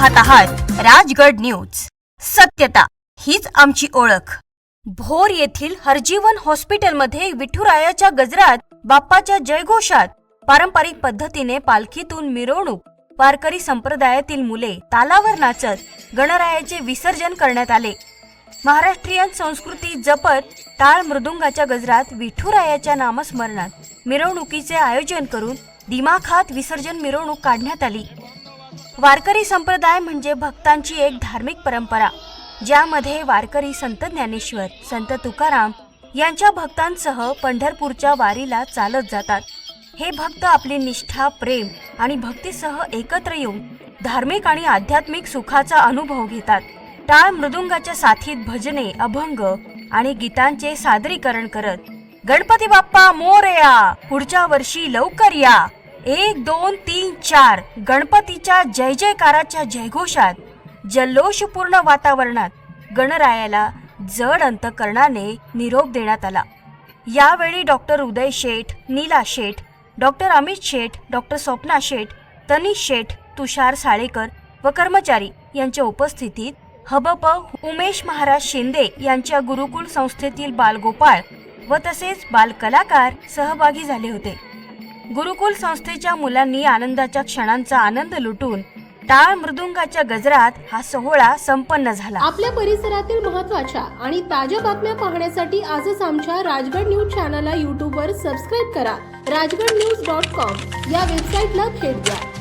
Rajgad news. सत्यता हीच आमची ओळख. भोर येथील हरजीवन हॉस्पिटलमध्ये विठुरायाच्या गजरात बाप्पाच्या जयघोषात पारंपरिक पद्धतीने पालखीतून मिरवणूक वारकरी संप्रदायातील मुले तालावर नाचत गणरायाचे विसर्जन करण्यात आले. महाराष्ट्रीयन संस्कृती जपत टाळ मृदुंगाच्या गजरात विठुरायाच्या नामस्मरणात मिरवणुकीचे आयोजन करून दिमाखात विसर्जन मिरवणूक काढण्यात आली. वारकरी संप्रदाय म्हणजे भक्तांची एक धार्मिक परंपरा ज्यामध्ये वारकरी संत ज्ञानेश्वर संत तुकाराम यांच्या भक्तांसह पंढरपूरच्या वारीला चालत जातात. हे भक्त आपली निष्ठा प्रेम आणि भक्तीसह एकत्र येऊन धार्मिक आणि आध्यात्मिक सुखाचा अनुभव घेतात. टाळ मृदुंगाच्या साथीत भजने अभंग आणि गीतांचे सादरीकरण करत गणपती बाप्पा मोरया पुढच्या वर्षी लवकर या. एक दोन तीन चार गणपतीच्या जय जयकाराच्या जयघोषात जल्लोषपूर्ण वातावरणात गणरायाला जड अंतकरणाने निरोप देण्यात आला. यावेळी doctor Uday Sheth Neela Sheth doctor Amit Sheth doctor Swapna Sheth Tanish Sheth Tushar Salekar व कर्मचारी यांच्या उपस्थितीत हबप उमेश महाराज शिंदे यांच्या गुरुकुल संस्थेतील बालगोपाळ व तसेच बालकलाकार सहभागी झाले होते. गुरुकुल संस्थेच्या मुलांनी आनंदाच्या क्षणांचा आनंद लुटून टाळ मृदुंगाच्या गजरात हा सोहळा संपन्न झाला. आपल्या परिसरातील महत्त्वाच्या आणि ताज्या बातम्या पाहण्यासाठी आजच आमच्या राजगड न्यूज चॅनलला यूट्यूबवर सबस्क्राईब करा. राजगड न्यूज डॉट कॉम या वेबसाईटला भेट द्या.